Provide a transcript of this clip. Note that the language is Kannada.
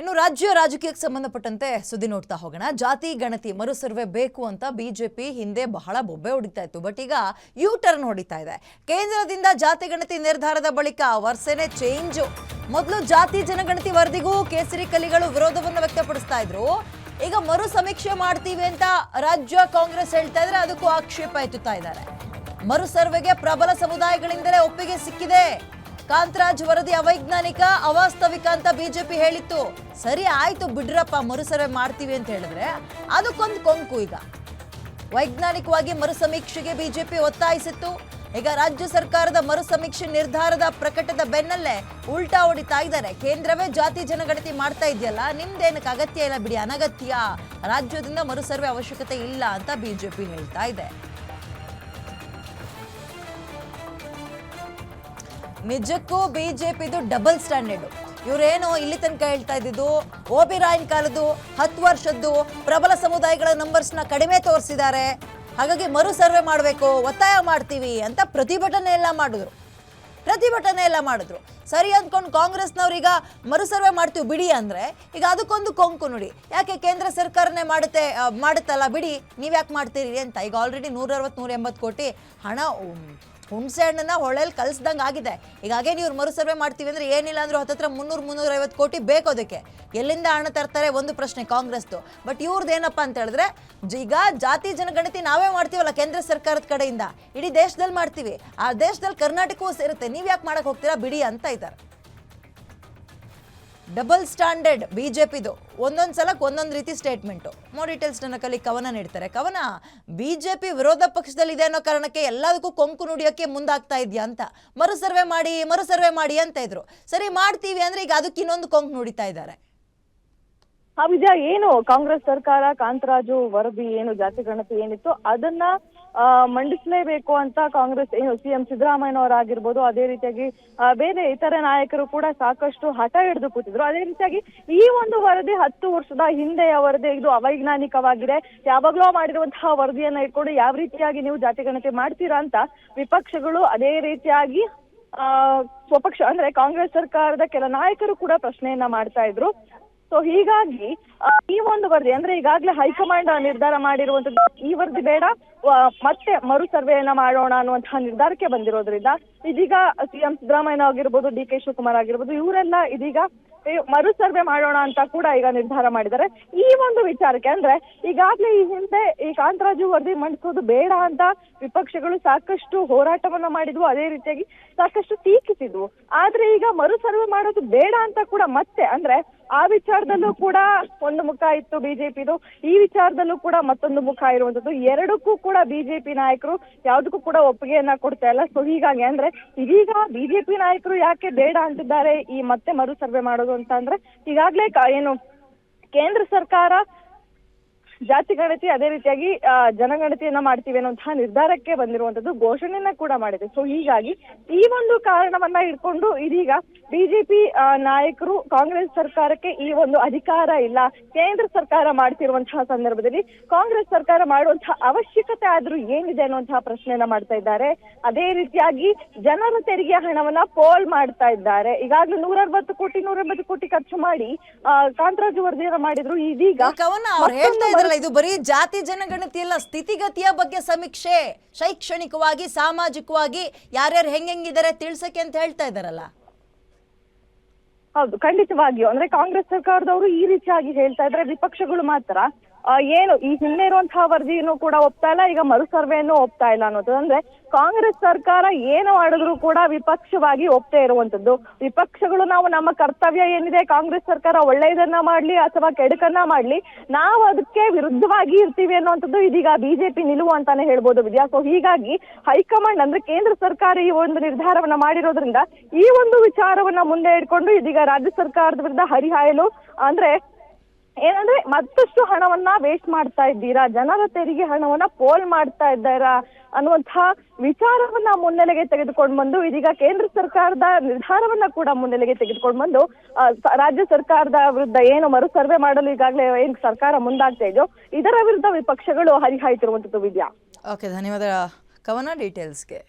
ಇನ್ನು ರಾಜ್ಯ ರಾಜಕೀಯಕ್ಕೆ ಸಂಬಂಧಪಟ್ಟಂತೆ ಸುದ್ದಿ ನೋಡ್ತಾ ಹೋಗೋಣ. ಜಾತಿ, ಗಣತಿ ಮರು ಸರ್ವೆ ಬೇಕು ಅಂತ ಬಿಜೆಪಿ ಹಿಂದೆ ಬಹಳ ಬೊಬ್ಬೆ ಹೊಡಿತಾ ಇತ್ತು. ಬಟ್ ಈಗ ಯು ಟರ್ನ್ ಹೊಡಿತಾ ಇದೆ. ಕೇಂದ್ರದಿಂದ ಜಾತಿ, ಗಣತಿ ನಿರ್ಧಾರದ ಬಳಿಕ ವರ್ಷನೇ ಚೇಂಜ್ ಮೊದಲು ಜಾತಿ, ಜನಗಣತಿ ವರದಿಗೂ ಕೇಸರಿ ಕಲಿಗಳು ವಿರೋಧವನ್ನು ವ್ಯಕ್ತಪಡಿಸ್ತಾ ಇದ್ರು. ಈಗ ಮರು ಸಮೀಕ್ಷೆ ಮಾಡ್ತೀವಿ ಅಂತ ರಾಜ್ಯ ಕಾಂಗ್ರೆಸ್ ಹೇಳ್ತಾ ಇದ್ರೆ ಅದಕ್ಕೂ ಆಕ್ಷೇಪ ಎತ್ತುತ್ತಾ ಇದ್ದಾರೆ. ಮರು ಸರ್ವೆಗೆ ಪ್ರಬಲ ಸಮುದಾಯಗಳಿಂದಲೇ ಒಪ್ಪಿಗೆ ಸಿಕ್ಕಿದೆ. ಕಾಂತರಾಜ್ ವರದಿ ಅವೈಜ್ಞಾನಿಕ, ಅವಾಸ್ತವಿಕ ಅಂತ ಬಿಜೆಪಿ ಹೇಳಿತ್ತು. ಸರಿ ಆಯ್ತು ಬಿಡ್ರಪ್ಪ ಮರುಸರ್ವೆ ಮಾಡ್ತೀವಿ ಅಂತ ಹೇಳಿದ್ರೆ ಅದಕ್ಕೊಂದು ಕೊಂಕು ಈಗ. ವೈಜ್ಞಾನಿಕವಾಗಿ ಮರುಸಮೀಕ್ಷೆಗೆ ಬಿಜೆಪಿ ಒತ್ತಾಯಿಸಿತ್ತು. ಈಗ ರಾಜ್ಯ ಸರ್ಕಾರದ ಮರುಸಮೀಕ್ಷೆ ನಿರ್ಧಾರದ ಪ್ರಕಟದ ಬೆನ್ನಲ್ಲೇ ಉಲ್ಟಾ ಹೊಡಿತಾ ಇದ್ದಾರೆ. ಕೇಂದ್ರವೇ ಜಾತಿ ಜನಗಣತಿ ಮಾಡ್ತಾ ಇದೆಯಲ್ಲ, ನಿಮ್ದೇನಕ್ಕೆ ಅಗತ್ಯ ಇಲ್ಲ ಬಿಡಿ, ಅನಗತ್ಯ. ರಾಜ್ಯದಿಂದ ಮರುಸರ್ವೆ ಅವಶ್ಯಕತೆ ಇಲ್ಲ ಅಂತ ಬಿಜೆಪಿ ಹೇಳ್ತಾ ಇದೆ. ನಿಜಕ್ಕೂ ಬಿಜೆಪಿದು ಡಬಲ್ ಸ್ಟ್ಯಾಂಡರ್ಡು ಇವರೇನು ಇಲ್ಲಿ ತನಕ ಹೇಳ್ತಾ ಇದ್ದಿದ್ದು, ಓ ಬಿ ರಾಯನ್ ಕಾಲದ್ದು ಹತ್ತು ವರ್ಷದ್ದು ಪ್ರಬಲ ಸಮುದಾಯಗಳ ನಂಬರ್ಸ್ನ ಕಡಿಮೆ ತೋರಿಸಿದ್ದಾರೆ. ಹಾಗಾಗಿ ಮರು ಸರ್ವೆ ಮಾಡಬೇಕು, ಒತ್ತಾಯ ಮಾಡ್ತೀವಿ ಅಂತ ಪ್ರತಿಭಟನೆ ಎಲ್ಲ ಮಾಡಿದ್ರು. ಪ್ರತಿಭಟನೆ ಎಲ್ಲ ಮಾಡಿದ್ರು. ಸರಿ ಅಂದ್ಕೊಂಡು ಕಾಂಗ್ರೆಸ್ನವ್ರೀಗ ಮರು ಸರ್ವೆ ಮಾಡ್ತೀವಿ ಬಿಡಿ ಅಂದರೆ, ಈಗ ಅದಕ್ಕೊಂದು ಕೊಂಕು ನೋಡಿ. ಯಾಕೆ ಕೇಂದ್ರ ಸರ್ಕಾರನೇ ಮಾಡುತ್ತೆ ಮಾಡುತ್ತಲ್ಲ ಬಿಡಿ? ನೀವ್ಯಾಕೆ ಮಾಡ್ತೀರಿ ಅಂತ. ಈಗ ಆಲ್ರೆಡಿ ನೂರ ಅರವತ್ತು ನೂರ ಎಂಬತ್ತು ಕೋಟಿ ಹಣ ಹುಣಸೆ ಹಣ್ಣನ್ನ ಹೊಳೆಯಲ್ಲಿ ಕಲಿಸ್ದಂಗೆ ಆಗಿದೆ. ಈಗ ನೀವು ಇವ್ರು ಮರು ಸರ್ವೆ ಮಾಡ್ತೀವಿ ಅಂದ್ರೆ ಏನಿಲ್ಲ ಅಂದರೂ ಹತ್ತತ್ರ ಮುನ್ನೂರು, ಮುನ್ನೂರೈವತ್ತು ಕೋಟಿ ಬೇಕು ಅದಕ್ಕೆ. ಎಲ್ಲಿಂದ ಹಣ ತರ್ತಾರೆ? ಒಂದು ಪ್ರಶ್ನೆ ಕಾಂಗ್ರೆಸ್ದು. ಬಟ್ ಇವ್ರದ್ದು ಏನಪ್ಪ ಅಂತ ಹೇಳಿದ್ರೆ ಈಗ ಜಾತಿ ಜನಗಣತಿ ನಾವೇ ಮಾಡ್ತೀವಲ್ಲ ಕೇಂದ್ರ ಸರ್ಕಾರದ ಕಡೆಯಿಂದ. ಇಡೀ ದೇಶದಲ್ಲಿ ಮಾಡ್ತೀವಿ. ಆ ದೇಶದಲ್ಲಿ ಕರ್ನಾಟಕವೂ ಸೇರುತ್ತೆ. ನೀವು ಯಾಕೆ ಮಾಡೋಕ್ಕೆ ಹೋಗ್ತೀರಾ ಬಿಡಿ ಅಂತ ಇದ್ದಾರೆ. ಡಬಲ್ ಸ್ಟ್ಯಾಂಡರ್ಡ್ ಬಿಜೆಪಿದು. ಒಂದೊಂದು ಸಲಕ್ಕೆ ಒಂದೊಂದು ರೀತಿ ಸ್ಟೇಟ್ಮೆಂಟು ಮೋರ್ ಡೀಟೇಲ್ಸ್ ಕಲಿ ಕವನ ನೀಡ್ತಾರೆ. ಕವನ, ಬಿಜೆಪಿ ವಿರೋಧ ಪಕ್ಷದಲ್ಲಿ ಇದೆ ಅನ್ನೋ ಕಾರಣಕ್ಕೆ ಎಲ್ಲದಕ್ಕೂ ಕೊಂಕು ನುಡಿಯೋಕ್ಕೆ ಮುಂದಾಗ್ತಾ ಇದೆಯಾ ಅಂತ. ಮರು ಸರ್ವೆ ಮಾಡಿ, ಮರು ಸರ್ವೆ ಮಾಡಿ ಅಂತ ಇದ್ರು. ಸರಿ, ಮಾಡ್ತೀವಿ ಅಂದ್ರೆ ಈಗ ಅದಕ್ಕೆ ಇನ್ನೊಂದು ಕೊಂಕು ನುಡಿತಾ ಇದ್ದಾರೆ. ಆ ವಿಜಯ, ಏನು ಕಾಂಗ್ರೆಸ್ ಸರ್ಕಾರ, ಕಾಂತರಾಜು, ವರದಿ, ಏನು ಜಾತಿ ಗಣತಿ ಏನಿತ್ತು ಅದನ್ನ ಮಂಡಿಸಲೇಬೇಕು ಅಂತ ಕಾಂಗ್ರೆಸ್, ಏನು ಸಿಎಂ ಸಿದ್ದರಾಮಯ್ಯನವರಾಗಿರ್ಬೋದು ಅದೇ ರೀತಿಯಾಗಿ ಬೇರೆ ಇತರ ನಾಯಕರು ಕೂಡ ಸಾಕಷ್ಟು ಹಠ ಹಿಡಿದು ಕೂತಿದ್ರು. ಅದೇ ರೀತಿಯಾಗಿ ಈ ಒಂದು ವರದಿ ಹತ್ತು ವರ್ಷದ ಹಿಂದೆಯ ವರದಿ, ಇದು ಅವೈಜ್ಞಾನಿಕವಾಗಿದೆ. ಯಾವಾಗ್ಲೋ ಮಾಡಿರುವಂತಹ ವರದಿಯನ್ನ ಇಟ್ಕೊಂಡು ಯಾವ ರೀತಿಯಾಗಿ ನೀವು ಜಾತಿ ಗಣತಿ ಮಾಡ್ತೀರಾ ಅಂತ ವಿಪಕ್ಷಗಳು ಅದೇ ರೀತಿಯಾಗಿ, ಆ, ಸ್ವಪಕ್ಷ, ಅಂದ್ರೆ ಕಾಂಗ್ರೆಸ್ ಸರ್ಕಾರದ ಕೆಲ ನಾಯಕರು ಕೂಡ ಪ್ರಶ್ನೆಯನ್ನ ಮಾಡ್ತಾ ಇದ್ರು. ಸೊ ಹೀಗಾಗಿ ಈ ಒಂದು ವರದಿ, ಅಂದ್ರೆ ಈಗಾಗಲೇ ಹೈಕಮಾಂಡ್ ನಿರ್ಧಾರ ಮಾಡಿರುವಂತದ್ದು ಈ ವರದಿ ಬೇಡ. ಮತ್ತೆ ಮರು ಸರ್ವೆಯನ್ನ ಮಾಡೋಣ ಅನ್ನುವಂತಹ ನಿರ್ಧಾರಕ್ಕೆ ಬಂದಿರೋದ್ರಿಂದ, ಇದೀಗ ಸಿಎಂ ಸಿದ್ದರಾಮಯ್ಯ ಆಗಿರ್ಬೋದು, ಡಿ ಕೆ ಶಿವಕುಮಾರ್ ಆಗಿರ್ಬೋದು, ಇವರೆಲ್ಲ ಇದೀಗ ಮರು ಸರ್ವೆ ಮಾಡೋಣ ಅಂತ ಕೂಡ ಈಗ ನಿರ್ಧಾರ ಮಾಡಿದ್ದಾರೆ. ಈ ಒಂದು ವಿಚಾರಕ್ಕೆ ಅಂದ್ರೆ, ಈಗಾಗಲೇ ಈ ಹಿಂದೆ ಈ ಕಾಂತರಾಜು ವರದಿ ಮಂಡಿಸೋದು ಬೇಡ ಅಂತ ವಿಪಕ್ಷಗಳು ಸಾಕಷ್ಟು ಹೋರಾಟವನ್ನ ಮಾಡಿದ್ವು. ಅದೇ ರೀತಿಯಾಗಿ ಸಾಕಷ್ಟು ಟೀಕಿಸಿದ್ವು. ಆದ್ರೆ ಈಗ ಮರು ಸರ್ವೆ ಮಾಡೋದು ಬೇಡ ಅಂತ ಕೂಡ ಮತ್ತೆ, ಅಂದ್ರೆ ಆ ವಿಚಾರದಲ್ಲೂ ಕೂಡ ಒಂದು ಮುಖ ಇತ್ತು ಬಿಜೆಪಿದು, ಈ ವಿಚಾರದಲ್ಲೂ ಕೂಡ ಮತ್ತೊಂದು ಮುಖ ಇರುವಂತದ್ದು. ಎರಡಕ್ಕೂ ಕೂಡ ಬಿಜೆಪಿ ನಾಯಕರು ಯಾವ್ದಕ್ಕೂ ಕೂಡ ಒಪ್ಪಿಗೆಯನ್ನ ಕೊಡ್ತಾ ಇಲ್ಲ. ಸೊ ಹೀಗಾಗಿ ಅಂದ್ರೆ ಇದೀಗ ಬಿಜೆಪಿ ನಾಯಕರು ಯಾಕೆ ಬೇಡ ಅಂತಿದ್ದಾರೆ ಈ ಮತ್ತೆ ಮರು ಸರ್ವೆ ಮಾಡೋದು ಅಂತ ಅಂದ್ರೆ ಈಗಾಗ್ಲೇ ಏನು ಕೇಂದ್ರ ಸರ್ಕಾರ ಜಾತಿ ಗಣತಿ ಅದೇ ರೀತಿಯಾಗಿ ಜನಗಣತಿಯನ್ನ ಮಾಡ್ತೀವಿ ಅನ್ನುವಂತಹ ನಿರ್ಧಾರಕ್ಕೆ ಬಂದಿರುವಂತದ್ದು ಘೋಷಣೆಯನ್ನ ಕೂಡ ಮಾಡಿದೆ. ಸೊ ಹೀಗಾಗಿ ಈ ಒಂದು ಕಾರಣವನ್ನ ಇಟ್ಕೊಂಡು ಇದೀಗ ಬಿಜೆಪಿ ನಾಯಕರು ಕಾಂಗ್ರೆಸ್ ಸರ್ಕಾರಕ್ಕೆ ಈ ಒಂದು ಅಧಿಕಾರ ಇಲ್ಲ ಕೇಂದ್ರ ಸರ್ಕಾರ ಮಾಡ್ತಿರುವಂತಹ ಸಂದರ್ಭದಲ್ಲಿ ಕಾಂಗ್ರೆಸ್ ಸರ್ಕಾರ ಮಾಡುವಂತಹ ಅವಶ್ಯಕತೆ ಆದ್ರೂ ಏನಿದೆ ಅನ್ನುವಂತಹ ಪ್ರಶ್ನೆಯನ್ನ ಮಾಡ್ತಾ ಇದ್ದಾರೆ. ಅದೇ ರೀತಿಯಾಗಿ ಜನರ ತೆರಿಗೆ ಹಣವನ್ನ ಪೋಲ್ ಮಾಡ್ತಾ ಇದ್ದಾರೆ. ಈಗಾಗಲೇ ನೂರ ಅರವತ್ತು ಕೋಟಿ ನೂರ ಎಂಬತ್ತು ಕೋಟಿ ಖರ್ಚು ಮಾಡಿ ಕಾಂತರಾಜು ವರದಿಯನ್ನ ಮಾಡಿದ್ರು. ಇದೀಗ ಇದು ಬರೀ ಜಾತಿ ಜನಗಣತಿ ಅಲ್ಲ ಸ್ಥಿತಿಗತಿಯ ಬಗ್ಗೆ ಸಮೀಕ್ಷೆ. ಶೈಕ್ಷಣಿಕವಾಗಿ, ಸಾಮಾಜಿಕವಾಗಿ ಯಾರ್ಯಾರು ಹೆಂಗೆಂಗಿದ್ದಾರೆ ತಿಳ್ಸಕ್ಕೆ ಅಂತ ಹೇಳ್ತಾ ಇದಾರಲ್ಲ ಹೌದು, ಖಂಡಿತವಾಗಿಯೂ. ಅಂದ್ರೆ ಕಾಂಗ್ರೆಸ್ ಸರ್ಕಾರದವರು ಈ ರೀತಿಯಾಗಿ ಹೇಳ್ತಾ ಇದ್ರೆ ವಿಪಕ್ಷಗಳು ಮಾತ್ರ. ಏನು, ಈ ಹಿಂದೆ ಇರುವಂತಹ ವರದಿಯನ್ನು ಕೂಡ ಒಪ್ತಾ ಇಲ್ಲ, ಈಗ ಮರು ಸರ್ವೆಯನ್ನು ಒಪ್ತಾ ಇಲ್ಲ ಅನ್ನೋದು. ಅಂದ್ರೆ ಕಾಂಗ್ರೆಸ್ ಸರ್ಕಾರ ಏನು ಮಾಡಿದ್ರು ಕೂಡ ವಿಪಕ್ಷವಾಗಿ ಒಪ್ತೇ ಇರುವಂತದ್ದು ವಿಪಕ್ಷಗಳು ನಾವು ನಮ್ಮ ಕರ್ತವ್ಯ ಏನಿದೆ, ಕಾಂಗ್ರೆಸ್ ಸರ್ಕಾರ ಒಳ್ಳೆಯದನ್ನ ಮಾಡ್ಲಿ ಅಥವಾ ಕೆಡುಕನ್ನ ಮಾಡ್ಲಿ, ನಾವು ಅದಕ್ಕೆ ವಿರುದ್ಧವಾಗಿ ಇರ್ತೀವಿ ಅನ್ನುವಂಥದ್ದು ಇದೀಗ ಬಿಜೆಪಿ ನಿಲುವು ಅಂತಾನೆ ಹೇಳ್ಬೋದು ವಿದ್ಯಾ. ಸೊ ಹೀಗಾಗಿ ಹೈಕಮಾಂಡ್ ಅಂದ್ರೆ ಕೇಂದ್ರ ಸರ್ಕಾರ ಈ ಒಂದು ನಿರ್ಧಾರವನ್ನ ಮಾಡಿರೋದ್ರಿಂದ ಈ ಒಂದು ವಿಚಾರವನ್ನ ಮುಂದೆ ಇಟ್ಕೊಂಡು ಇದೀಗ ರಾಜ್ಯ ಸರ್ಕಾರದ ವಿರುದ್ಧ ಹರಿಹಾಯಲು, ಅಂದ್ರೆ ಏನಂದ್ರೆ ಮತ್ತಷ್ಟು ಹಣವನ್ನ ವೇಸ್ಟ್ ಮಾಡ್ತಾ ಇದ್ದೀರಾ? ಜನರ ತೆರಿಗೆ ಹಣವನ್ನ ಪೋಲ್ ಮಾಡ್ತಾ ಇದ್ದಾರಾ? ಅನ್ನುವಂತಹ ವಿಚಾರವನ್ನ ಮುನ್ನೆಲೆಗೆ ತೆಗೆದುಕೊಂಡು ಬಂದು, ಇದೀಗ ಕೇಂದ್ರ ಸರ್ಕಾರದ ನಿರ್ಧಾರವನ್ನ ಕೂಡ ಮುನ್ನೆಲೆಗೆ ತೆಗೆದುಕೊಂಡು ಬಂದು ರಾಜ್ಯ ಸರ್ಕಾರದ ವಿರುದ್ಧ ಏನು ಮರು ಸರ್ವೆ ಮಾಡಲು ಈಗಾಗಲೇ ಏನ್ ಸರ್ಕಾರ ಮುಂದಾಗ್ತಾ ಇದೆಯೋ, ಇದರ ವಿರುದ್ಧ ವಿಪಕ್ಷಗಳು ಹರಿಹಾಯ್ತಿರುವಂತದ್ದು ವಿದ್ಯಾ. ಓಕೆ ಧನ್ಯವಾದ ಕವನ ಡೀಟೇಲ್ಸ್ಗೆ